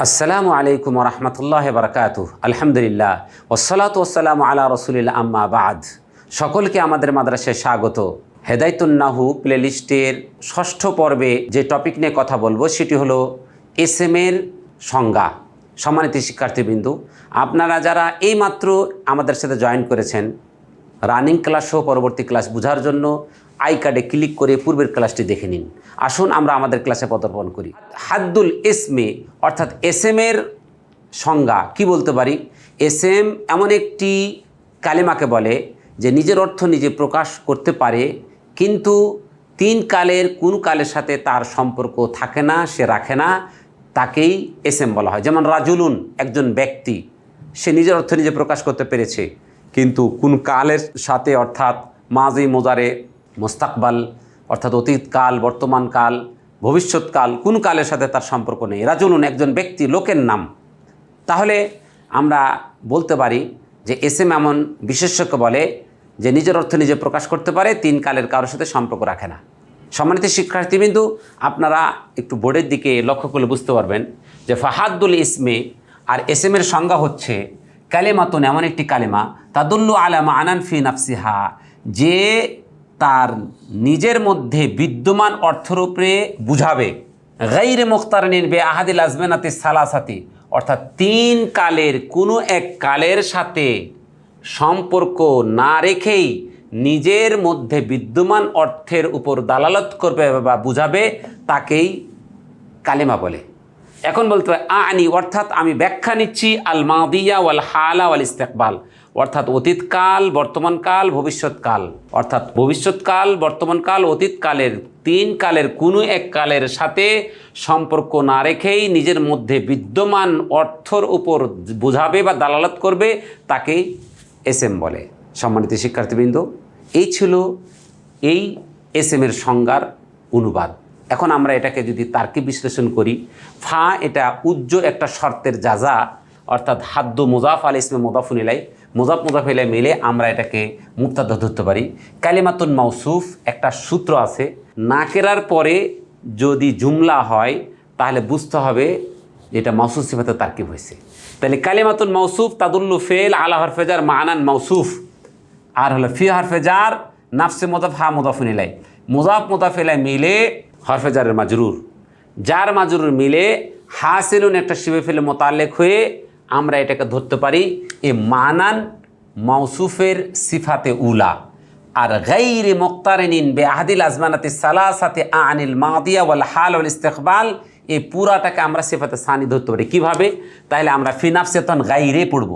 আসসালামু আলাইকুম রহমতুল্লাহ বারকাত আলহামদুলিল্লাহ। ওসলাত ওসালাম আলা রসুলিল্লা আম্মা বাদ। সকলকে আমাদের মাদ্রাসায় স্বাগত। হেদায়তুন্নাহু প্লেলিস্টের ষষ্ঠ পর্বে যে টপিক নিয়ে কথা বলব, সেটি হলো এস এম এর সংজ্ঞা। সম্মানিত শিক্ষার্থীবৃন্দু, আপনারা যারা এইমাত্র আমাদের সাথে জয়েন করেছেন, রানিং ক্লাস সহ পরবর্তী ক্লাস বোঝার জন্য আই কার্ডে ক্লিক করে পূর্বের ক্লাসটি দেখে নিন। আসুন আমরা আমাদের ক্লাসে পদার্পণ করি। হাদ্দুল এসমে অর্থাৎ এস এর সংজ্ঞা, কি বলতে পারি? এস এম এমন একটি কালেমাকে বলে যে নিজের অর্থ নিজে প্রকাশ করতে পারে, কিন্তু তিন কালের কোন কালের সাথে তার সম্পর্ক থাকে না, সে রাখে না, তাকেই এস এম বলা হয়। যেমন রাজুলুন, একজন ব্যক্তি, সে নিজের অর্থ নিজে প্রকাশ করতে পেরেছে, কিন্তু কোন কালের সাথে, অর্থাৎ মাজি মোজারে মোস্তাকবাল, অর্থাৎ অতীতকাল, বর্তমানকাল, ভবিষ্যৎকাল, কোন কালের সাথে তার সম্পর্ক নেই। এরা রাজুলুন একজন ব্যক্তি, লোকের নাম। তাহলে আমরা বলতে পারি যে এস এম এমন বিশেষজ্ঞ বলে যে নিজের অর্থ নিজে প্রকাশ করতে পারে, তিন কালের কারোর সাথে সম্পর্ক রাখে না। সম্মানিত শিক্ষার্থীবৃন্দু, আপনারা একটু বোর্ডের দিকে লক্ষ্য করলে বুঝতে পারবেন যে ফাহাদুল ইসমে আর এস এর সংজ্ঞা হচ্ছে কালেমাতুন, এমন একটি কালেমা, তাদুল্লু আলামা আনান ফি নাফসিহা, যে তার নিজের মধ্যে বিদ্যমান অর্থের উপরে বুঝাবে। গাইরে মুখতারিন বে আহাদিল আজমেনাতে সালাসাতি। অর্থাৎ তিন কালের, কোনো এক কালের সাথে সম্পর্ক না রেখেই নিজের মধ্যে বিদ্যমান অর্থের উপর দালালত করবে বা বুঝাবে, তাকেই কালেমা বলে। এখন বলতে হয়, আনি, অর্থাৎ আমি ব্যাখ্যা নিচ্ছি, আল মাদিয়া ওয়াল হালা ওয়াল ইস্তেকবাল। অর্থাৎ অতীতকাল, বর্তমানকাল, ভবিষ্যৎকাল। অর্থাৎ ভবিষ্যৎকাল, বর্তমানকাল, অতীতকালের তিন কালের কোনো এক কালের সাথে সম্পর্ক না রেখেই নিজের মধ্যে বিদ্যমান অর্থর উপর বোঝাবে বা দালালত করবে তাকেই এস এম বলে। সম্মানিত শিক্ষার্থীবৃন্দ, এই ছিল এই এস এর সংজ্ঞার অনুবাদ। এখন আমরা এটাকে যদি তার্কিক বিশ্লেষণ করি, ফা এটা উজ্জ্ব একটা শর্তের যাজা অর্থাৎ হাদ্দ মুজাফ আল ইসমে মোদাফুনিলাই মুজাফ মুজাফ এলাই মিলে আমরা এটাকে মুক্তাদা ধরতে পারি। কালিমাতুন মাউসুফ একটা সূত্র আছে। নাকেরার পরে যদি জুমলা হয়, তাহলে বুঝতে হবে এটা মাউসুফ সিফাতে তার্কিব হয়েছে। তাহলে কালিমাতুন মাউসুফ তাদুল্লু ফেল আলা হরফেজার মানান মাউসুফ। আর হলো ফি হরফেজার নাফসে মোদাফ হা মোদাফুনিলাই মুজাফ মোদাফিলাই মিলে হরফেজারের মাজরুর। যার মাজরুর মিলে হাসিলুন একটা শিবে ফেলে মোতালেক হয়ে আমরা এটাকে ধরতে পারি এ মানান মাউসুফের সিফাতে উলা। আর গাইরে মোক্তারিন বে আহাদিল আজমানাতে সালাসাতে আনিল মাদিয়া ওয়াল হাল ওয়াল ইস্তেকবাল এই পুরাটাকে আমরা সিফাতে সানি ধরতে পারি। কীভাবে? তাহলে আমরা ফিনাফসে তখন গাইরে পড়ব।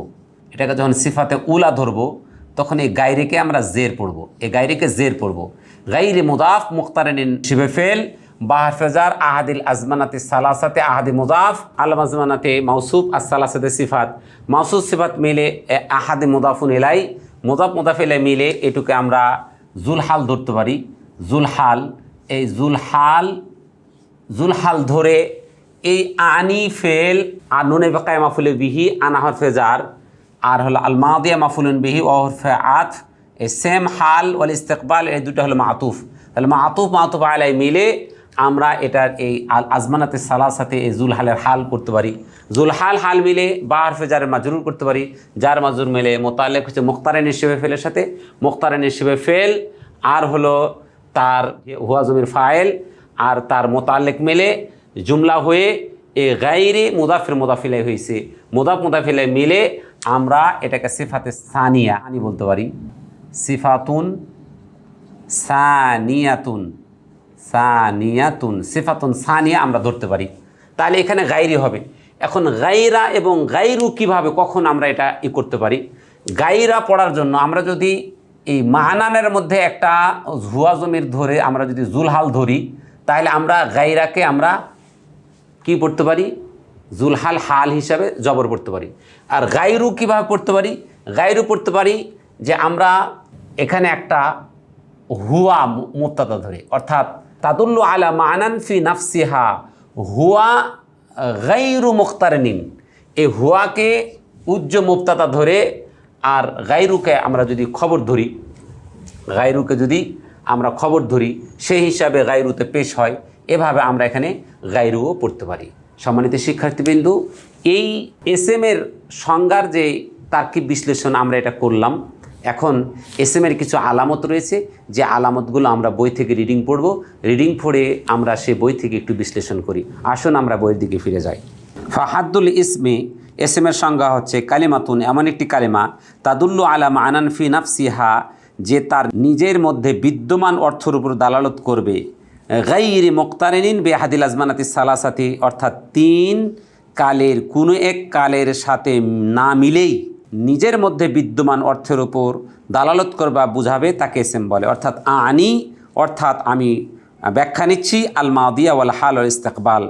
এটাকে যখন সিফাতে উলা ধরবো, তখন এই গাইরেকে আমরা জের পড়ব। এই গাইরেকে জের পড়ব। গাইরে মুদাফ মুক্তারিন শিবে ফেল বাহাফেজার আহাদিল আজমানাতে সালাসাতে আহাদি মুদাফ, আল আজমানাতে মাউসুফ আর সালাসাতে সিফাত। মাউসুফ সিফাত মিলে আহাদি মুদাফুন এলাই মুদাফ মুদাফ এলাই মিলে এটুকে আমরা জুলহাল ধরতে পারি। জুলহাল, এই জুলহাল জুলহাল ধরে এই আনি ফেল আর নুনে বেকায় মাফুলে বিহি আনাহর ফেজার, আর হলো আল মাদিয়া মাফুলুন বিহি ওহরফে আত এই সেম হাল, ওয়াল ইস্তেকবাল, এই দুটো হলো মাতুফ। তাহলে মাতুফ মাতুফ আলাই মিলে আমরা এটার এই আজমানাতে সালাসাতে এই জুলহালের হাল করতে পারি। জুলহাল হাল মিলে বা হারফেজারের মাজরুর করতে পারি। যার মাজুর মিলে মোতালেক হচ্ছে মুখতারেন হিসেবে ফেলের সাথে। মুখতারেন হিসেবে ফেল, আর হলো তার হুয়া জমির ফাইল, আর তার মোতালেক মেলে জুমলা হয়ে এ গাইরে মুদাফের মুদাফিলাই হয়েছে মুদাফ, মুদাফিলাই মিলে আমরা এটাকে সিফাতে সানিয়া আনি বলতে পারি। সিফাতুন সানিয়াতুন। সানিয়াতুন, সিফাতুন সানিয়া আমরা ধরতে পারি। তাহলে এখানে গাইরি হবে। এখন গাইরা এবং গাইরু কীভাবে, কখন আমরা এটা ই করতে পারি? গাইরা পড়ার জন্য আমরা যদি এই মাহানানের মধ্যে একটা হুয়া জমির ধরে আমরা যদি জুলহাল ধরি, তাহলে আমরা গাইরাকে আমরা কি পড়তে পারি? জুলহাল হাল হিসাবে জবর পড়তে পারি। আর গাইরু কীভাবে পড়তে পারি? গাইরু পড়তে পারি যে আমরা এখানে একটা হুয়া মুক্তাদা ধরে। অর্থাৎ তাদুল্লু আলা মানান ফি নাফসিহা। হুয়া গাইরু মুক্তারিন এই হুয়াকে উজ্জ মুক্তাতা ধরে আর গাইরুকে আমরা যদি খবর ধরি, গাইরুকে যদি আমরা খবর ধরি সেই হিসাবে গাইরুতে পেশ হয়, এভাবে আমরা এখানে গাইরুও পড়তে পারি। সম্মানিত শিক্ষার্থীবৃন্দু, এই এস এম এর সংজ্ঞার যে তার্কিক বিশ্লেষণ আমরা এটা করলাম এখন এস এম এর কিছু আলামত রয়েছে, যে আলামতগুলো আমরা বই থেকে রিডিং পড়ব। রিডিং পড়ে আমরা সে বই থেকে একটু বিশ্লেষণ করি। আসুন আমরা বইয়ের দিকে ফিরে যাই। ফাহাদুল ইসমি এস এম এর সংজ্ঞা হচ্ছে, কালিমাতুন এমন একটি কালিমা, তাদুল্লু আলা মানান ফি নাফসিহা যে তার নিজের মধ্যে বিদ্যমান অর্থের উপর দালালত করবে। গাইরি মোক্তারিন বেহাদিল আজমানাতি সালাসাতি অর্থাৎ তিন কালের, কোনো এক কালের সাথে না মিলেই নিজের মধ্যে বিদ্যমান অর্থের উপর দালালত করবা বুঝাবে, তাকে এসএম বলে। অর্থাৎ আনি, অর্থাৎ আমি ব্যাখ্যা নিচ্ছি আল মাদিয়া ওয়াল হাল ওয়াল ইস্তেকবাল।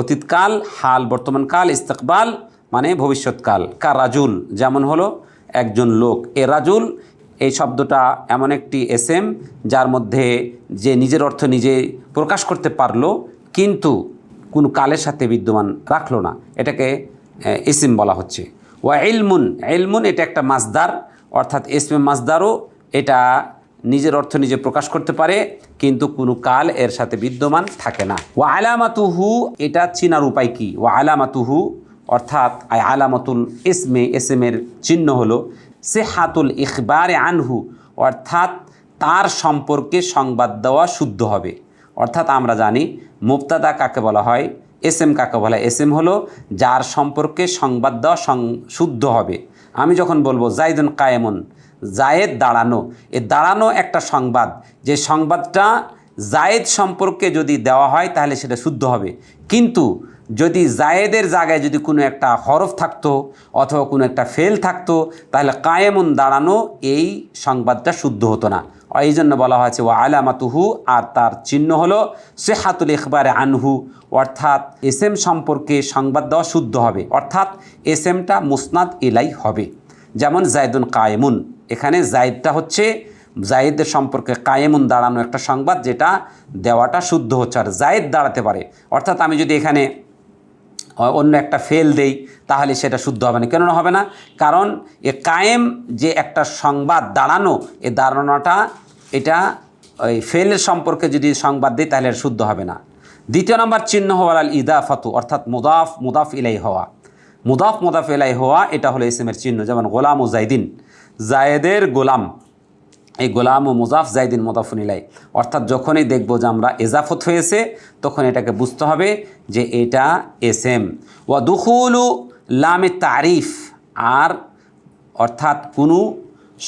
অতীতকাল, হাল বর্তমানকাল, ইস্তেকবাল মানে ভবিষ্যৎকাল। কা রাজুল, যেমন হলো একজন লোক। এ রাজুল, এই শব্দটা এমন একটি এসএম যার মধ্যে যে নিজের অর্থ নিজে প্রকাশ করতে পারল, কিন্তু কোনো কালের সাথে বিদ্যমান রাখল না। এটাকে এসিম বলা হচ্ছে। ওয়া এলমুন এলমুন এটা একটা মাসদার, অর্থাৎ এসমে মাসদারও এটা নিজের অর্থ নিজে প্রকাশ করতে পারে, কিন্তু কোনো কাল এর সাথে বিদ্যমান থাকে না। ওয়া আলামাতুহু, এটা চিনার উপায় কি? ওয়া আলামাতুহু, অর্থাৎ আই আলামাতুল ইসমে এসএমের চিহ্ন হলো সে হাতুল ইখবারে আনহু, অর্থাৎ তার সম্পর্কে সংবাদ দেওয়া শুদ্ধ হবে। অর্থাৎ আমরা জানি মুক্তাদা কাকে বলা হয়? এস এম কাকে বলা? হয় এস এম হলো যার সম্পর্কে সংবাদ দেওয়া সং- শুদ্ধ হবে। আমি যখন বলব, জাইদুন কায়েমন জায়েদ দাঁড়ানো। এ দাঁড়ানো একটা সংবাদ। যে সংবাদটা জায়েদ সম্পর্কে যদি দেওয়া হয়, তাহলে সেটা শুদ্ধ হবে। কিন্তু যদি জায়েদের জায়গায় যদি কোনো একটা হরফ থাকতো অথবা কোনো একটা ফেল থাকতো, তাহলে কায়েমুন দাঁড়ানো এই সংবাদটা শুদ্ধ হতো না। এই জন্য বলা হয়েছে ও আলামাতুহু আর তার চিহ্ন হলো সেহাতুল ইখবারে আনহু। অর্থাৎ এস এম সম্পর্কে সংবাদ দেওয়া শুদ্ধ হবে। অর্থাৎ এস এমটা মুসনাদ ইলাই হবে। যেমন জায়দুন কায়েমুন। এখানে জায়দটা হচ্ছে জায়েদের সম্পর্কে কায়েমুন দাঁড়ানো একটা সংবাদ যেটা দেওয়াটা শুদ্ধ হচ্ছে, আর জায়েদ দাঁড়াতে পারে। অর্থাৎ আমি যদি এখানে অন্য একটা ফেল দেই, তাহলে সেটা শুদ্ধ হবে না। কেন হবে না? কারণ এ কায়েম যে একটা সংবাদ দাঁড়ানো, এ দাঁড়ানোটা, এটা ওই ফেলের সম্পর্কে যদি সংবাদ দিই, তাহলে শুদ্ধ হবে না। দ্বিতীয় নম্বর চিহ্ন হওয়ার আল ইদাফাতু, অর্থাৎ মুদাফ মুদাফ ইলাই হওয়া। মুদাফ মুদাফ ইলাই হওয়া, এটা হলো ইসমের চিহ্ন, যেমন গোলাম ও জাইদিন। জায়েদের গোলাম। এই গোলাম ও মুজাফ জাইদিন মোদাফুনিলাই অর্থাৎ যখনই দেখব যে আমরা এজাফত হয়েছে, তখন এটাকে বুঝতে হবে যে এটা এস এম ওয়া দুখুলু লামে তারিফ। আর অর্থাৎ কোনো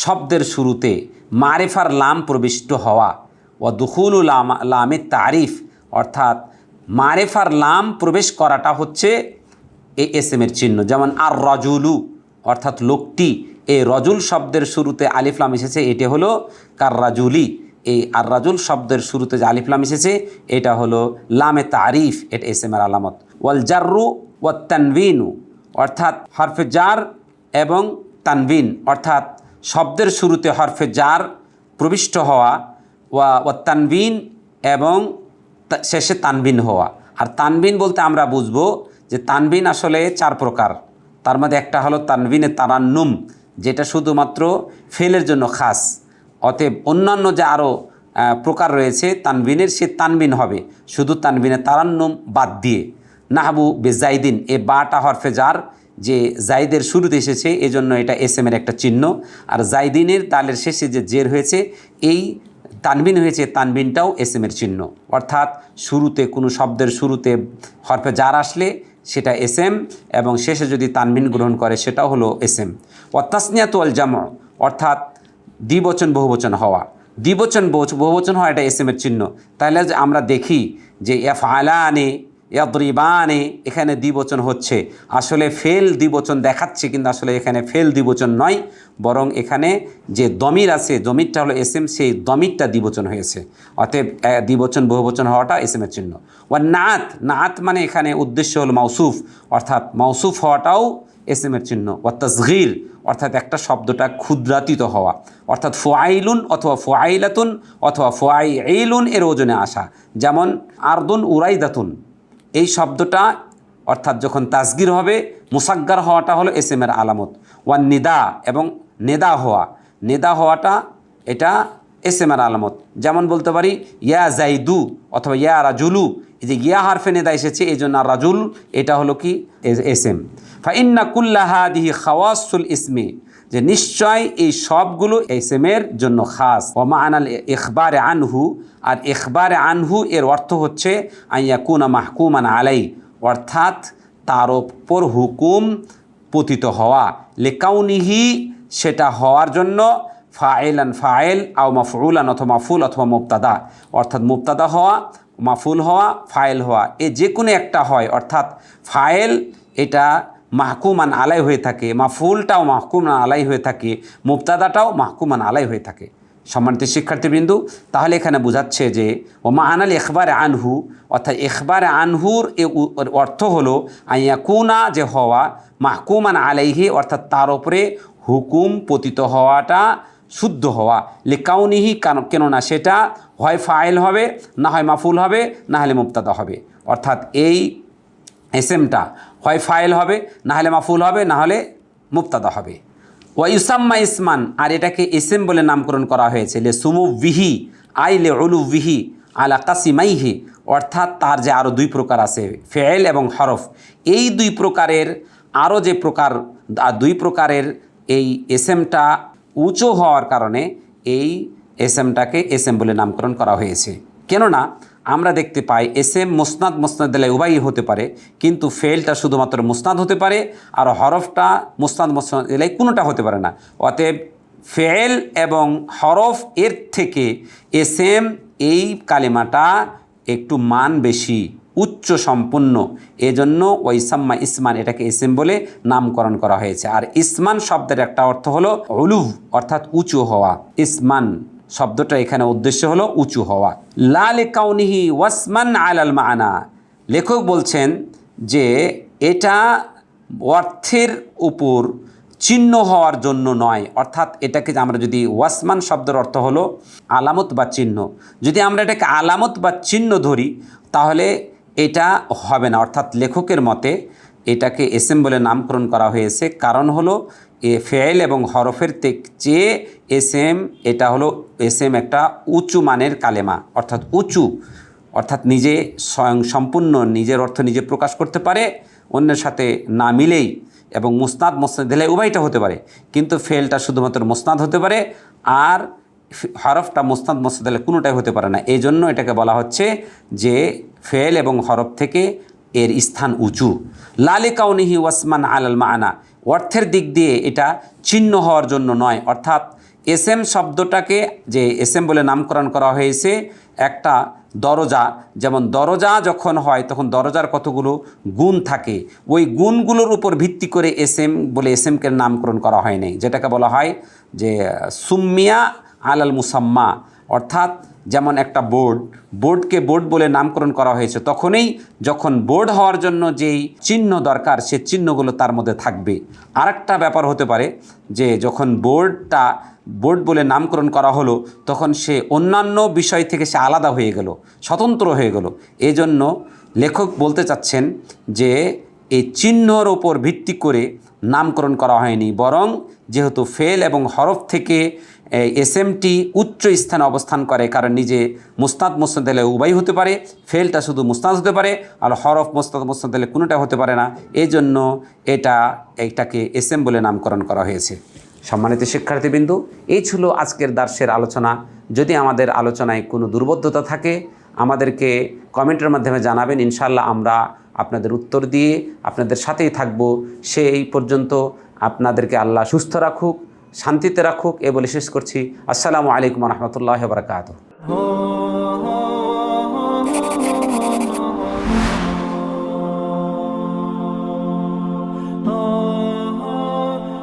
শব্দের শুরুতে মারেফার লাম প্রবিষ্ট হওয়া। ও দুখুলু লাম, লামে তারিফ। অর্থাৎ মারেফার লাম প্রবেশ করাটা হচ্ছে এই এস এমের চিহ্ন। যেমন আর রজুলু অর্থাৎ লোকটি এই রজুল শব্দের শুরুতে আলিফলাম এসেছে, এটি হলো কার রাজুলি এই আর রাজুল শব্দের শুরুতে যে আলিফলাম এসেছে, এটা হলো লামে তারিফ, এটা এস এম এর আলামত। ওয়াল জাররু ওয়া তানভিনু অর্থাৎ হরফে জার এবং তানভিন অর্থাৎ শব্দের শুরুতে হরফে জার প্রবিষ্ট হওয়া, ওয়া ওয়া তানভিন এবং শেষে তানবিন হওয়া। আর তানবিন বলতে আমরা বুঝব যে তানবিন আসলে চার প্রকার। তার মধ্যে একটা হলো তানবিনে তারান্নুম যেটা শুধুমাত্র ফেলের জন্য খাস। অতএব অন্যান্য যে আরও প্রকার রয়েছে, তানবিনের সে তানবিন হবে। শুধু তানবিনে তারান্নুম বাদ দিয়ে। নাহাবু বে জাইদিন এ বাটা হরফে যার, যে জাইদের শুরুতে এসেছে, এজন্য এটা এস এর একটা চিহ্ন। আর জাইদিনের তালের শেষে যে জের হয়েছে, এই তানবিন হয়েছে, তানবিনটাও এস এসএমের চিহ্ন। অর্থাৎ শুরুতে কোনো শব্দের শুরুতে হরফে যার আসলে সেটা এসএম এবং শেষে যদি তানবিন গ্রহণ করে সেটা হলো এসএম। অত্যাসনিয়াত ওয়াল জাম অর্থাৎ দ্বিবচন, বহুবচন হওয়া। দ্বিবচন বহু- বহুবচন হওয়া এটা এসএমের চিহ্ন। তাহলে আমরা দেখি যে এফ আলানে ইয়াদরিবানে, এখানে দ্বিবচন হচ্ছে। আসলে ফেল দ্বিবচন দেখাচ্ছে, কিন্তু আসলে এখানে ফেল দ্বিবচন নয়, বরং এখানে যে দমির আছে, দমিরটা হলো এস এম, সেই দমিরটা দ্বিবচন হয়েছে। অতএব দ্বিবচন, বহুবচন হওয়াটা এস এমের চিহ্ন। ও নাত নাত মানে এখানে উদ্দেশ্য হলো মাউসুফ, অর্থাৎ মাউসুফ হওয়াটাও এস এমের চিহ্ন। ও তসগির, অর্থাৎ একটা শব্দটা ক্ষুদ্রাতীত হওয়া। অর্থাৎ ফোয়াইলুন অথবা ফোয়াইলাতুন অথবা ফোয়াই এইলুন এর ওজনে আসা। যেমন আর্দুন উরাইদাতুন এই শব্দটা, অর্থাৎ যখন তাসগির হবে, মুসাগ্গার হওয়াটা হলো এস এর আলামত। ওয়ান নিদা এবং নেদা হওয়া। নেদা হওয়াটা, এটা এস এর আলামত। যেমন বলতে পারি, ইয়া জাইদু অথবা ইয়া রাজুলু। এই যে ইয়া হারফে নেদা এসেছে, এই জন্য রাজুল, এটা হলো কি? এস এম ফাইন্না কুল্লাহা দিহি খাওয়াসুল ইসমে। যে নিশ্চয় এই সবগুলো এসএমের জন্য খাস। ওমা আনাল ইখবারে আনহু, আর ইখবারে আনহু এর অর্থ হচ্ছে আইয়া কুনা মাহকুমান আলাই, অর্থাৎ তার ওপর হুকুম পতিত হওয়া। লেকাউনিহি সেটা হওয়ার জন্য ফাইলান ফাইল আও মাফুলান অথবা মাফুল অথবা মুক্তাদা অর্থাৎ মুক্তাদা হওয়া মাফুল হওয়া, ফাইল হওয়া, এ যে কোনো একটা হয়। অর্থাৎ ফাইল এটা মাহকুমান আলাই হয়ে থাকে মাফুলটাও মাহকুমান আলাই হয়ে থাকে মুক্তাদাটাও মাহকুমান আলাই হয়ে থাকে। সম্মানিত শিক্ষার্থীবৃন্দু, তাহলে এখানে বোঝাচ্ছে যে ও মা আনাল এখবারে আনহু, অর্থাৎ এখবারে আনহুর অর্থ হলো, আইয়াকুনা যে হওয়া, মাহকুমান আলাইহি, অর্থাৎ তার ওপরে হুকুম পতিত হওয়াটা শুদ্ধ হওয়া। লেকাউনিহি কান- কেননা সেটা হয় ফাইল হবে, না হয় মাফুল হবে, না হলে মুক্তাদা হবে। অর্থাৎ এই এসএমটা হয় ফাইল হবে না হলে মাফুল হবে না হলে মুক্তাদা হবে। ওয়া ইউসাম্মা ইসমান, আর এটাকে এসএম বলে নামকরণ করা হয়েছে। লে সুমু বিহি, আই লে অলু বিহি, আলা কাসিমাইহি, অর্থাৎ তার যে আরও দুই প্রকার আছে ফেল এবং হরফ। এই দুই প্রকারের আরও যে প্রকার দুই প্রকারের এই এসএমটা উঁচু হওয়ার কারণে এই এসএমটাকে এসএম বলে নামকরণ করা হয়েছে। কেননা আমরা দেখতে পাই এস এম মোসনাদ মোসনাদ দিলে উভয়ই হতে পারে, কিন্তু ফেলটা শুধুমাত্র মোসনাদ হতে পারে, আর হরফটা মোসনাদ মোসনাদ দিলে কোনোটা হতে পারে না। অতএব ফেল এবং হরফ এর থেকে এস এম এই কালিমাটা একটু মান বেশি, উচ্চ সম্পূর্ণ। এজন্য ওইসাম্মা ইসমান এটাকে ইসিম বলে নামকরণ করা হয়েছে। আর ইসমান শব্দের একটা অর্থ হলো অলুভ অর্থাৎ উঁচু হওয়া। ইসমান শব্দটা এখানে উদ্দেশ্য হলো উঁচু হওয়া। লাল কাউনিহি ওয়াসমান আলাল মানা লেখক বলছেন যে এটা অর্থের উপর চিহ্ন হওয়ার জন্য নয়। অর্থাৎ এটাকে আমরা যদি ওয়াসমান শব্দের অর্থ হলো আলামত বা চিহ্ন। যদি আমরা এটাকে আলামত বা চিহ্ন ধরি, তাহলে এটা হবে না। অর্থাৎ লেখকের মতে এটাকে এসেম্বলে নামকরণ করা হয়েছে। কারণ হলো এ ফেল এবং হরফের তেক চেয়ে এস এম এটা হলো এস এম একটা উঁচু মানের কালেমা, অর্থাৎ উঁচু, অর্থাৎ নিজে স্বয়ং সম্পূর্ণ, নিজের অর্থ নিজে প্রকাশ করতে পারে, অন্যের সাথে না মিলেই এবং মুসনাদ, মোসনাদ দিলে উভয়টা হতে পারে। কিন্তু ফেলটা শুধুমাত্র মোসনাদ হতে পারে আর হরফটা মোস্তাদ মোস্তাদ দিলে কোনোটাই হতে পারে না। এই জন্য এটাকে বলা হচ্ছে যে ফেল এবং হরফ থেকে এর স্থান উঁচু। লালে কাউনিহি ওয়াসমান আলাল মানা অর্থের দিক দিয়ে এটা চিহ্ন হওয়ার জন্য নয়। অর্থাৎ এস এম শব্দটাকে যে এস এম বলে নামকরণ করা হয়েছে, একটা দরজা, যেমন দরজা যখন হয় তখন দরজার কতগুলো গুণ থাকে। ওই গুণগুলোর উপর ভিত্তি করে এস এম বলে এস এমকে নামকরণ করা হয় নাই। যেটাকে বলা হয় যে সুম্মিয়া আলাল মুসাম্মা। অর্থাৎ যেমন একটা বোর্ড, বোর্ডকে বোর্ড বলে নামকরণ করা হয়েছে, তখনই যখন বোর্ড হওয়ার জন্য যেই চিহ্ন দরকার, সে চিহ্নগুলো তার মধ্যে থাকবে। আরেকটা ব্যাপার হতে পারে যে যখন বোর্ডটা বোর্ড বলে নামকরণ করা হলো, তখন সে অন্যান্য বিষয় থেকে সে আলাদা হয়ে গেল, স্বতন্ত্র হয়ে গেল। এজন্য লেখক বলতে চাচ্ছেন যে এই চিহ্নর ওপর ভিত্তি করে নামকরণ করা হয়নি, বরং যেহেতু ফেল এবং হরফ থেকে এস এমটি উচ্চ স্থানে অবস্থান করে, কারণ নিজে মুস্তাদ মুস্তাদ দিলে উভয় হতে পারে, ফেলটা শুধু মুস্তাদ হতে পারে, আর হরফ মুস্তাদ মুস্তাদ দিলে কোনোটা হতে পারে না। এই জন্য এটা এটাকে এস এম বলে নামকরণ করা হয়েছে। সম্মানিত শিক্ষার্থীবৃন্দু, এই ছিল আজকের দার্সের আলোচনা। যদি আমাদের আলোচনায় কোনো দুর্বোধ্যতা থাকে, আমাদেরকে কমেন্টের মাধ্যমে জানাবেন ইনশাল্লাহ আমরা আপনাদের উত্তর দিয়ে আপনাদের সাথেই থাকব। সেই পর্যন্ত আপনাদেরকে আল্লাহ সুস্থ রাখুক। শান্তিতে রাখুক এ বলে শেষ করছি আসসালামু আলাইকুম রহমতুল্লাহ বারকাত.